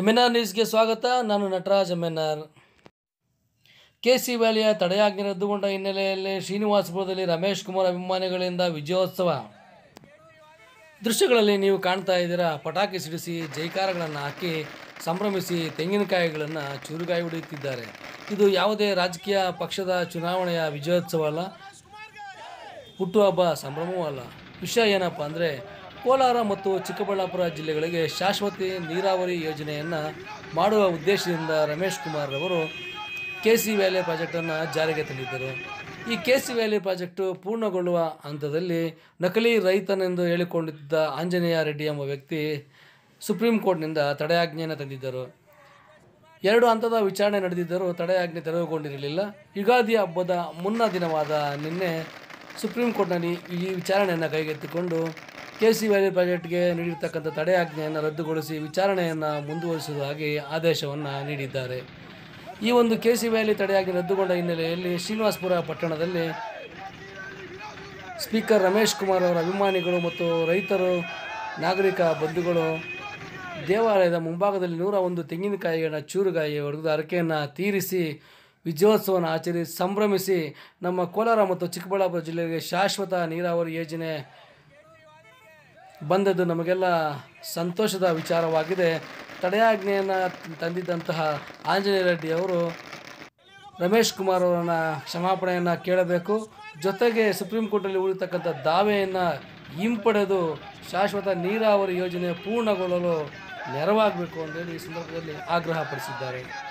M N R ನ್ಯೂಸ್ಗೆ ಸ್ವಾಗತ. ನಾನು Nataraj MNR N R K C ವ್ಯಾಲಿಯ ತಡೆಯಾಜ್ಞೆ ರದ್ದುಗೊಂಡ ಹಿನ್ನೆಲೆಯಲ್ಲಿ ಶ್ರೀನಿವಾಸಪುರದಲ್ಲಿ ರಮೇಶ್ ಕುಮಾರ್ ಅಭಿಮಾನಿಗಳಿಂದ ವಿಜಯೋತ್ಸವ. ದೃಶ್ಯಗಳಲ್ಲಿ ನೀವು ಕಾಣ್ತಾ ಇದ್ದೀರಾ, ಪಟಾಕಿ ಸಿಡಿಸಿ ಜೈಕಾರಗಳನ್ನು ಹಾಕಿ ಸಂಭ್ರಮಿಸಿ ತೆಂಗಿನಕಾಯಿಗಳನ್ನು ಚೂರುಗಾಯಿ ಹೊಡೆಯುತ್ತಿದ್ದಾರೆ. ಇದು ಯಾವುದೇ ರಾಜಕೀಯ ಪಕ್ಷದ ಚುನಾವಣೆಯ ವಿಜಯೋತ್ಸವ ಅಲ್ಲ, ಹುಟ್ಟುಹಬ್ಬ ಸಂಭ್ರಮವೂ ಅಲ್ಲ. ವಿಷಯ ಏನಪ್ಪ ಅಂದರೆ ಕೋಲಾರ ಮತ್ತು ಚಿಕ್ಕಬಳ್ಳಾಪುರ ಜಿಲ್ಲೆಗಳಿಗೆ ಶಾಶ್ವತ ನೀರಾವರಿ ಯೋಜನೆಯನ್ನು ಮಾಡುವ ಉದ್ದೇಶದಿಂದ ರಮೇಶ್ ಕುಮಾರ್ ಅವರು ಕೆ ಸಿ ವ್ಯಾಲಿ ಪ್ರಾಜೆಕ್ಟನ್ನು ಜಾರಿಗೆ ತಂದಿದ್ದರು. ಈ ಕೆ ಸಿ ವ್ಯಾಲಿ ಪ್ರಾಜೆಕ್ಟು ಪೂರ್ಣಗೊಳ್ಳುವ ಹಂತದಲ್ಲಿ ನಕಲಿ ರೈತನೆಂದು ಹೇಳಿಕೊಂಡಿದ್ದ ಆಂಜನೇಯ ರೆಡ್ಡಿ ಎಂಬ ವ್ಯಕ್ತಿ ಸುಪ್ರೀಂ ಕೋರ್ಟ್ನಿಂದ ತಡೆಯಾಜ್ಞೆಯನ್ನು ತಂದಿದ್ದರು. ಎರಡು ಹಂತದ ವಿಚಾರಣೆ ನಡೆದಿದ್ದರೂ ತಡೆಯಾಜ್ಞೆ ತೆರವುಗೊಂಡಿರಲಿಲ್ಲ. ಯುಗಾದಿ ಹಬ್ಬದ ಮುನ್ನ ದಿನವಾದ ನಿನ್ನೆ ಸುಪ್ರೀಂ ಕೋರ್ಟ್ನಲ್ಲಿ ಈ ವಿಚಾರಣೆಯನ್ನು ಕೈಗೆತ್ತಿಕೊಂಡು ಕೆ ಸಿ ವ್ಯಾಲಿ ಪ್ರಾಜೆಕ್ಟ್ಗೆ ನೀಡಿರ್ತಕ್ಕಂಥ ತಡೆಯಾಜ್ಞೆಯನ್ನು ರದ್ದುಗೊಳಿಸಿ ವಿಚಾರಣೆಯನ್ನು ಮುಂದುವರಿಸುವುದಾಗಿ ಆದೇಶವನ್ನು ನೀಡಿದ್ದಾರೆ. ಈ ಒಂದು ಕೆ ಸಿ ವ್ಯಾಲಿ ತಡೆಯಾಜ್ಞೆ ರದ್ದುಗೊಂಡ ಹಿನ್ನೆಲೆಯಲ್ಲಿ ಶ್ರೀನಿವಾಸಪುರ ಪಟ್ಟಣದಲ್ಲಿ ಸ್ಪೀಕರ್ ರಮೇಶ್ ಕುಮಾರ್ ಅವರ ಅಭಿಮಾನಿಗಳು ಮತ್ತು ರೈತರು, ನಾಗರಿಕ ಬಂಧುಗಳು, ದೇವಾಲಯದ ಮುಂಭಾಗದಲ್ಲಿ ನೂರ ಒಂದು ತೆಂಗಿನಕಾಯಿಯನ್ನು ಚೂರುಗಾಯಿ ಹೊಡೆದು ಅರಕೆಯನ್ನು ತೀರಿಸಿ ವಿಜಯೋತ್ಸವನ ಆಚರಿಸಿ, ಸಂಭ್ರಮಿಸಿ ನಮ್ಮ ಕೋಲಾರ ಮತ್ತು ಚಿಕ್ಕಬಳ್ಳಾಪುರ ಜಿಲ್ಲೆಗೆ ಶಾಶ್ವತ ನೀರಾವರಿ ಯೋಜನೆ ಬಂದದ್ದು ನಮಗೆಲ್ಲ ಸಂತೋಷದ ವಿಚಾರವಾಗಿದೆ. ತಡೆಯಾಜ್ಞೆಯನ್ನು ತಂದಿದ್ದಂತಹ ಆಂಜನೇಯ ರೆಡ್ಡಿ ಅವರು ರಮೇಶ್ ಕುಮಾರ್ ಅವರನ್ನು ಕ್ಷಮಾಪಣೆಯನ್ನು ಕೇಳಬೇಕು. ಜೊತೆಗೆ ಸುಪ್ರೀಂ ಕೋರ್ಟಲ್ಲಿ ಉಳಿತಕ್ಕಂಥ ದಾವೆಯನ್ನು ಹಿಂಪಡೆದು ಶಾಶ್ವತ ನೀರಾವರಿ ಯೋಜನೆ ಪೂರ್ಣಗೊಳ್ಳಲು ನೆರವಾಗಬೇಕು ಅಂತೇಳಿ ಈ ಸಂದರ್ಭದಲ್ಲಿ ಆಗ್ರಹಪಡಿಸಿದ್ದಾರೆ.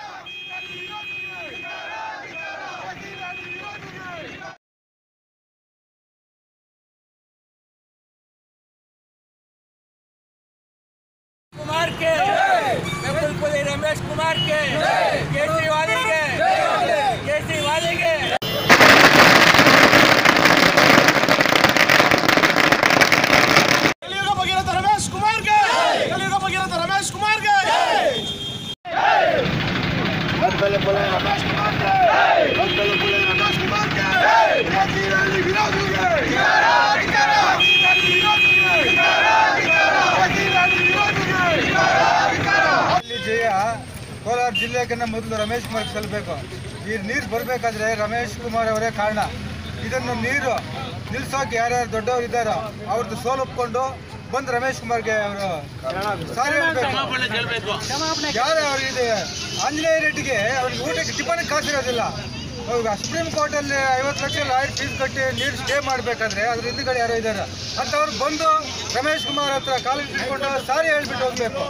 कुमार के पुलपुली रमेश कुमार के ಕೋಲಾರ ಜಿಲ್ಲೆಗೆ ಮೊದಲು ರಮೇಶ್ ಕುಮಾರ್ ಸಲ್ಲಬೇಕು ಈ ನೀರು ಬರಬೇಕಾದ್ರೆ ರಮೇಶ್ ಕುಮಾರ್ ಅವರೇ ಕಾರಣ. ಇದನ್ನು ನೀರು ನಿಲ್ಸೋಕೆ ಯಾರ್ಯಾರು ದೊಡ್ಡವರು ಇದ್ದಾರೋ ಅವ್ರದ್ದು ಸೋಲೊಪ್ಕೊಂಡು ಬಂದು ರಮೇಶ್ ಕುಮಾರ್ಗೆ ಅವರು ಸಾರಿ ಹೇಳ್ಬೇಕು. ಯಾರು ಅವ್ರಿಗೆ ಆಂಜನೇಯ ರೆಡ್ಡಿಗೆ ಅವ್ರಿಗೆ ಊಟಕ್ಕೆ ಟಿಫನ್ ಕಾಸಿರೋದಿಲ್ಲ ಅವಾಗ ಸುಪ್ರೀಂ ಕೋರ್ಟಲ್ಲಿ ಐವತ್ತು ಲಕ್ಷ ಲಾಯರ್ ಫೀಸ್ ಕಟ್ಟಿ ನೀರು ಸ್ಟೇ ಮಾಡಬೇಕಾದ್ರೆ ಅದ್ರ ಹಿಂದ್ಗಡೆ ಯಾರೋ ಇದ್ದಾರೆ. ಅಂಥವ್ರು ಬಂದು ರಮೇಶ್ ಕುಮಾರ್ ಹತ್ರ ಕಾಲೇಜ್ ಇಟ್ಕೊಂಡು ಸಾರಿ ಹೇಳ್ಬಿಟ್ಟು ಹೋಗ್ಬೇಕು.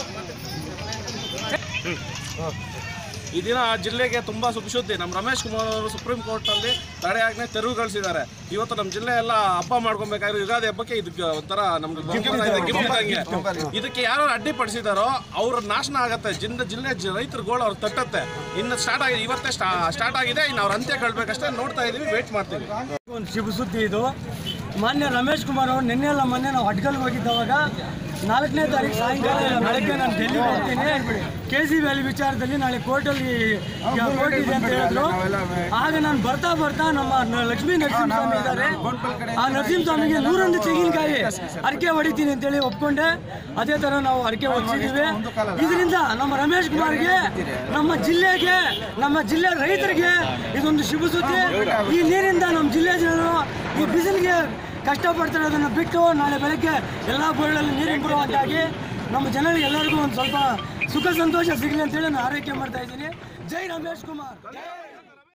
ಈ ದಿನ ಆ ಜಿಲ್ಲೆಗೆ ತುಂಬ ಸುಖಶುದ್ಧಿ ನಮ್ಮ ರಮೇಶ್ ಕುಮಾರ್ ಅವರು ಸುಪ್ರೀಂ ಕೋರ್ಟಲ್ಲಿ ತಡೆಯಾಜ್ಞೆ ತೆರವುಗೊಳಿಸಿದ್ದಾರೆ ಇವತ್ತು ನಮ್ಮ ಜಿಲ್ಲೆ ಎಲ್ಲ ಹಬ್ಬ ಮಾಡ್ಕೊಬೇಕಾದ್ರೆ ಯುಗಾದಿ ಹಬ್ಬಕ್ಕೆ ಇದಕ್ಕೆ ಒಂಥರ ನಮ್ಗೆ ಇದಕ್ಕೆ ಯಾರು ಅಡ್ಡಿಪಡಿಸಿದಾರೋ ಅವ್ರ ನಾಶನ ಆಗತ್ತೆ. ಜಿಲ್ಲೆ ಜಿಲ್ಲೆ ರೈತರು ಗೋಳು ಅವ್ರು ತಟ್ಟತ್ತೆ. ಇನ್ನು ಸ್ಟಾರ್ಟ್ ಆಗಿದೆ ಇವತ್ತೇ ಸ್ಟಾರ್ಟ್ ಆಗಿದೆ. ಇನ್ನು ಅವ್ರ ಅಂತ್ಯ ಕಳ್ಬೇಕಷ್ಟೇ. ನೋಡ್ತಾ ಇದೀವಿ ವೇಟ್ ಮಾಡ್ತೀವಿ. ಒಂದು ಶುಭ ಸುದ್ದಿ ಇದು. ಮಾನ್ಯ ರಮೇಶ್ ಕುಮಾರ್ ಅವರು ನಿನ್ನೆಲ್ಲ ಮೊನ್ನೆ ನಾವು ಹಟ್ಗಲ್ಗೆ ಹೋಗಿದ್ದವಾಗ ನಾಲ್ಕನೇ ತಾರೀಕು ಸಾಯಂಕಾಲ ಬೆಳಗ್ಗೆ ನಾನು ಡೆಲ್ಲಿ ಹೋಗ್ತೀನಿ ಕೆ ಸಿ ವ್ಯಾಲಿ ವಿಚಾರದಲ್ಲಿ ನಾಳೆ ಕೋರ್ಟಲ್ಲಿ ಕೋರ್ಟ್ ಇದೆ ಅಂತ ಹೇಳಿದ್ರು. ಆಗ ನಾನು ಬರ್ತಾ ಬರ್ತಾ ನಮ್ಮ ಲಕ್ಷ್ಮೀ ನರಸಿಂಹಸ್ವಾಮಿ ಇದ್ದಾರೆ. ಆ ನರಸಿಂಹಸ್ವಾಮಿಗೆ ನೂರೊಂದು ತೆಂಗಿನಕಾಯಿ ಅರಕೆ ಹೊಡಿತೀನಿ ಅಂತೇಳಿ ಒಪ್ಕೊಂಡೆ. ಅದೇ ಥರ ನಾವು ಅರಕೆ ಹೊಡಿಸಿದ್ದೀವಿ. ಇದರಿಂದ ನಮ್ಮ ರಮೇಶ್ ಕುಮಾರ್ಗೆ, ನಮ್ಮ ಜಿಲ್ಲೆಗೆ, ನಮ್ಮ ಜಿಲ್ಲೆ ರೈತರಿಗೆ ಇದೊಂದು ಶುಭ ಸುದ್ದಿ. ಈ ನೀರಿಂದ ನಮ್ಮ ಜಿಲ್ಲೆ ಜನರು ಈ ಬಿಸಿಲಿಗೆ ಕಷ್ಟಪಡ್ತಿರೋದನ್ನು ಬಿಟ್ಟು ನಾಳೆ ಬೆಳಗ್ಗೆ ಎಲ್ಲ ಬೋರ್ಡಲ್ಲಿ ನೀರು ಬರುವಂತಾಗಿ ನಮ್ಮ ಜನರಿಗೆ ಎಲ್ಲರಿಗೂ ಒಂದು ಸ್ವಲ್ಪ ಸುಖ, ಸಂತೋಷ ಸಿಗಲಿ ಅಂತೇಳಿ ನಾನು ಆರೈಕೆ ಮಾಡ್ತಾ ಇದ್ದೀನಿ. ಜೈ ರಮೇಶ್ ಕುಮಾರ್.